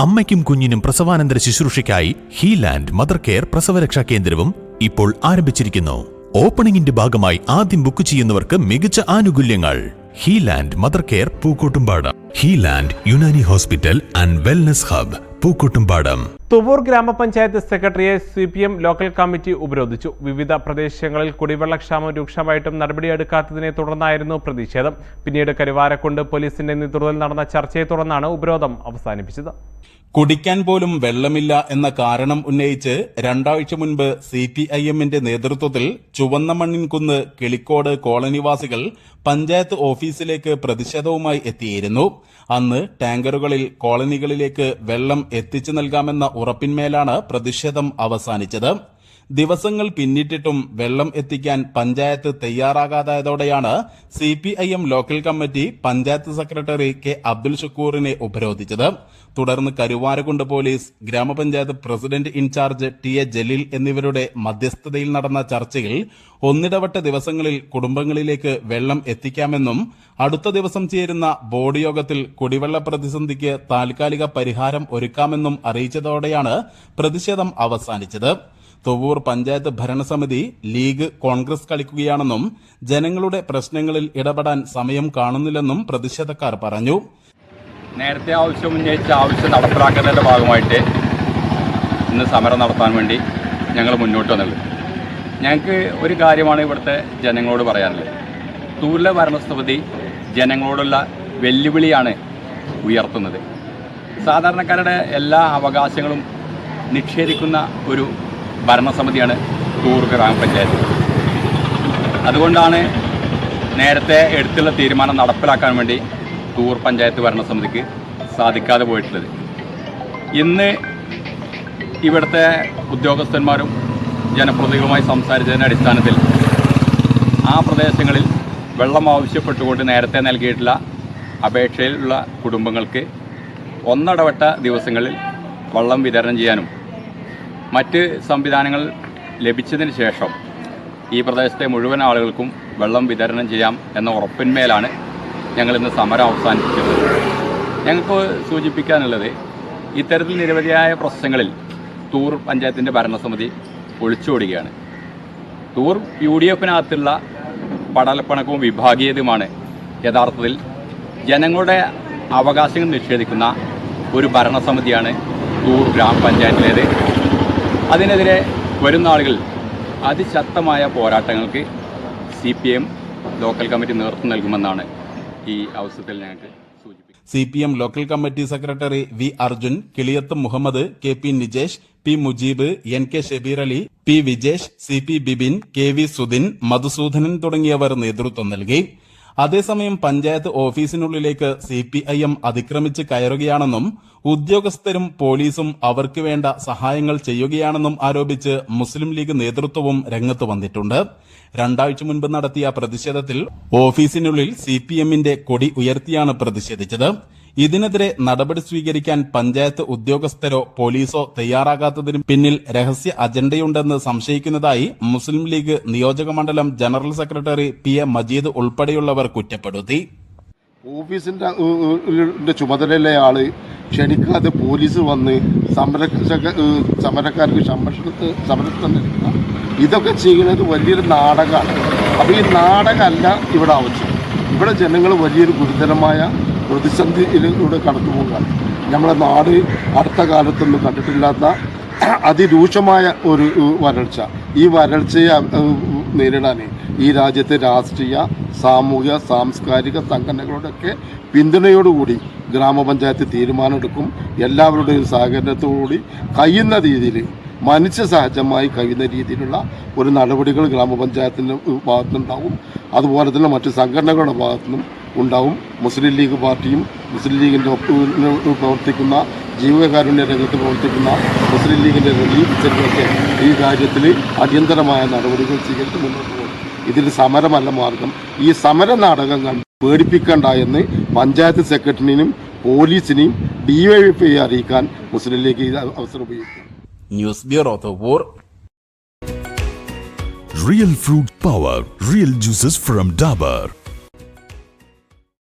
അമ്മയ്ക്കും കുഞ്ഞിനും പ്രസവാനന്തര ശുശ്രൂഷയ്ക്കായി ഹീലാൻഡ് mother care പ്രസവരക്ഷാ കേന്ദ്രവും ഇപ്പോൾ ആരംഭിച്ചിരിക്കുന്നു. ഓപ്പണിംഗിന്റെ ഭാഗമായി ആദ്യം ബുക്ക് ചെയ്യുന്നവർക്ക് മികച്ച ആനുകൂല്യങ്ങൾ. Healand mother care Pookkottumpadam. Healand Unani hospital and wellness hub Pookkottumpadam. Thuvvur ഗ്രാമപഞ്ചായത്ത് സെക്രട്ടറിയെ C P M local committee ഉപരോധിച്ചു. വിവിധ പ്രദേശങ്ങളിൽ കുടിവെള്ളക്ഷാമം രൂക്ഷമായിട്ടും നടപടിയെടുക്കാത്തതിനെ തുടർന്നായിരുന്നു പ്രതിഷേധം. പിന്നീട് കരുവാരക്കുണ്ട് പോലീസിന്റെ നേതൃത്വത്തിൽ നടന്ന ചർച്ചയെ തുടർന്നാണ് ഉപരോധം അവസാനിപ്പിച്ചത്. കുടിക്കാൻ പോലും വെള്ളമില്ല എന്ന കാരണം ഉന്നയിച്ച് രണ്ടാഴ്ച മുൻപ് സി പി ഐ എമ്മിന്റെ നേതൃത്വത്തിൽ ചുവന്ന മണ്ണിൻകുന്ന് കിളിക്കോട് കോളനിവാസികൾ പഞ്ചായത്ത് ഓഫീസിലേക്ക് പ്രതിഷേധവുമായി എത്തിയിരുന്നു. അന്ന് ടാങ്കറുകളിൽ കോളനികളിലേക്ക് വെള്ളം എത്തിച്ചു നൽകാമെന്ന ഉറപ്പിന്മേലാണ് പ്രതിഷേധം അവസാനിച്ചത്. ദിവസങ്ങൾ പിന്നിട്ടിട്ടും വെള്ളം എത്തിക്കാൻ panchayat തയ്യാറാകാതായതോടെയാണ് C P I M local committee panchayat secretary K Abdul ഷക്കൂറിനെ ഉപരോധിച്ചത്. തുടർന്ന് കരുവാരകുണ്ട് പോലീസ് ഗ്രാമപഞ്ചായത്ത് president in charge T A Jaleel എന്നിവരുടെ മധ്യസ്ഥതയിൽ നടന്ന ചർച്ചയിൽ ഒന്നിടവട്ട ദിവസങ്ങളിൽ കുടുംബങ്ങളിലേക്ക് വെള്ളം എത്തിക്കാമെന്നും അടുത്ത ദിവസം ചേരുന്ന ബോർഡ് യോഗത്തിൽ കുടിവെള്ള പ്രതിസന്ധിക്ക് താൽക്കാലിക പരിഹാരം ഒരുക്കാമെന്നും അറിയിച്ചതോടെയാണ് പ്രതിഷേധം അവസാനിച്ചത്. തൊവൂർ പഞ്ചായത്ത് ഭരണസമിതി ലീഗ് കോൺഗ്രസ് കളിക്കുകയാണെന്നും ജനങ്ങളുടെ പ്രശ്നങ്ങളിൽ ഇടപെടാൻ സമയം കാണുന്നില്ലെന്നും പ്രതിഷേധക്കാർ പറഞ്ഞു. നേരത്തെ ആവശ്യം ഉന്നയിച്ച ആവശ്യം നടപ്പിലാക്കുന്നതിന്റെ ഭാഗമായിട്ട് ഇന്ന് സമരം നടത്താൻ വേണ്ടി ഞങ്ങൾ മുന്നോട്ട് വന്നുള്ളത് ഞങ്ങൾക്ക് ഒരു കാര്യമാണ് ഇവിടുത്തെ ജനങ്ങളോട് പറയാനുള്ളത്. തൂല ഭരണസമിതി ജനങ്ങളോടുള്ള വെല്ലുവിളിയാണ് ഉയർത്തുന്നത്. സാധാരണക്കാരുടെ എല്ലാ അവകാശങ്ങളും നിക്ഷേപിക്കുന്ന ഒരു ഭരണസമിതിയാണ് തൂർ ഗ്രാമപഞ്ചായത്ത്. അതുകൊണ്ടാണ് നേരത്തെ എടുത്തുള്ള തീരുമാനം നടപ്പിലാക്കാൻ വേണ്ടി തൂർ പഞ്ചായത്ത് ഭരണസമിതിക്ക് സാധിക്കാതെ പോയിട്ടുള്ളത്. ഇന്ന് ഇവിടുത്തെ ഉദ്യോഗസ്ഥന്മാരും ജനപ്രതിനിധികളുമായി സംസാരിച്ചതിന്റെ അടിസ്ഥാനത്തിൽ ആ പ്രദേശങ്ങളിൽ വെള്ളം ആവശ്യപ്പെട്ടുകൊണ്ട് നേരത്തെ നൽകിയിട്ടുള്ള അപേക്ഷയിലുള്ള കുടുംബങ്ങൾക്ക് ഒന്നടവട്ട ദിവസങ്ങളിൽ വെള്ളം വിതരണം ചെയ്യാനും മറ്റ് സംവിധാനങ്ങൾ ലഭിച്ചതിന് ശേഷം ഈ പ്രദേശത്തെ മുഴുവൻ ആളുകൾക്കും വെള്ളം വിതരണം ചെയ്യാം എന്ന ഉറപ്പിന്മേലാണ് ഞങ്ങൾ ഇന്ന് സമരം അവസാനിപ്പിച്ചത്. ഞങ്ങൾക്ക് സൂചിപ്പിക്കാനുള്ളത് ഇത്തരത്തിൽ നിരവധിയായ പ്രശ്നങ്ങളിൽ തൂർ പഞ്ചായത്തിന്റെ ഭരണസമിതി ഒളിച്ചോടുകയാണ്. തൂർ യു ഡി എഫിനകത്തുള്ള പടലപ്പണക്കവും വിഭാഗീയതയുമാണ് യഥാർത്ഥത്തിൽ ജനങ്ങളുടെ അവകാശങ്ങൾ നിഷേധിക്കുന്ന ഒരു ഭരണസമിതിയാണ് തൂർ ഗ്രാമപഞ്ചായത്തിലേത്. അതിനെതിരെ വരുന്ന ആളുകൾ അതിശക്തമായ പോരാട്ടങ്ങൾക്ക് C P M local committee നേതൃത്വം നൽകുമെന്നാണ് ഈ അവസരത്തിൽ ഞങ്ങൾക്ക് C P M local committee secretary V Arjun Kiliyath Muhammad K P Nijesh P Mujeeb N K Shabeer Ali P Vijesh C P Bibin K V Sudhin Madhusudanan തുടങ്ങിയവർ നേതൃത്വം നൽകി. അതേസമയം പഞ്ചായത്ത് ഓഫീസിനുള്ളിലേക്ക് സി പി ഐ എം അതിക്രമിച്ച് കയറുകയാണെന്നും ഉദ്യോഗസ്ഥരും പോലീസും അവർക്ക് വേണ്ട സഹായങ്ങൾ ചെയ്യുകയാണെന്നും ആരോപിച്ച് മുസ്ലിം ലീഗ് നേതൃത്വവും രംഗത്ത് വന്നിട്ടുണ്ട്. രണ്ടാഴ്ച മുൻപ് നടത്തിയ പ്രതിഷേധത്തിൽ ഓഫീസിനുള്ളിൽ സി പി എമ്മിന്റെ കൊടി ഉയർത്തിയാണ് പ്രതിഷേധിച്ചത്. ഇതിനെതിരെ നടപടി സ്വീകരിക്കാൻ പഞ്ചായത്ത് ഉദ്യോഗസ്ഥരോ പോലീസോ തയ്യാറാകാത്തതിന് പിന്നിൽ രഹസ്യ അജണ്ടയുണ്ടെന്ന് സംശയിക്കുന്നതായി മുസ്ലിം ലീഗ് നിയോജക മണ്ഡലം general secretary P A Majeed ഉൾപ്പെടെയുള്ളവർ കുറ്റപ്പെടുത്തി. ഓഫീസിന്റെ ചുമതലയിലെ ആൾ ക്ഷണിക്കാതെ പോലീസ് വന്ന് സമര സമരക്കാർക്ക് സംരക്ഷണത്ത് സംരക്ഷണം നൽകുക ഇതൊക്കെ ചെയ്യുന്നത് വലിയൊരു നാടകമാണ് അപ്പോൾ ഈ നാടകമല്ല ഇവിടെ ആവശ്യം. ഇവിടെ ജനങ്ങൾ വലിയൊരു ഗുരുതരമായ പ്രതിസന്ധിയിലൂടെ കടന്നു പോകുക നമ്മുടെ നാട് അടുത്ത കാലത്തൊന്നും കണ്ടിട്ടില്ലാത്ത അതിരൂക്ഷമായ ഒരു വരൾച്ച. ഈ വരൾച്ചയെ നേരിടാൻ ഈ രാജ്യത്തെ രാഷ്ട്രീയ സാമൂഹിക സാംസ്കാരിക സംഘടനകളുടെയൊക്കെ പിന്തുണയോടുകൂടി ഗ്രാമപഞ്ചായത്ത് തീരുമാനമെടുക്കും. എല്ലാവരുടെയും സഹകരണത്തോടുകൂടി കഴിയുന്ന രീതിയിൽ മനുഷ്യ സഹജമായി കഴിയുന്ന രീതിയിലുള്ള ഒരു നടപടികൾ ഗ്രാമപഞ്ചായത്തിന്റെ ഭാഗത്തുനിന്നുണ്ടാവും. അതുപോലെ തന്നെ മറ്റ് സംഘടനകളുടെ ഭാഗത്തുനിന്നും ഉണ്ടാവും. മുസ്ലിം ലീഗ് പാർട്ടിയും മുസ്ലിം ലീഗിന്റെ പ്രവർത്തിക്കുന്ന ജീവകാരുണ്യ രംഗത്ത് പ്രവർത്തിക്കുന്ന മുസ്ലിം ലീഗിന്റെ റിലീഫ് ഈ കാര്യത്തിൽ അടിയന്തരമായ നടപടികൾ സ്വീകരിച്ച് മുന്നോട്ട് പോകും ഇതിൽ സമരമല്ല മാർഗം. ഈ സമര നാടകം കണ്ട് പേടിപ്പിക്കണ്ട എന്ന് പഞ്ചായത്ത് സെക്രട്ടറിനെയും പോലീസിനെയും ഡിവൈഎഫ്ഐ അറിയിക്കാൻ മുസ്ലിം ലീഗ് അവസരം ഉപയോഗിക്കും news bureau Thovur Real fruit power, real juices from Dabur.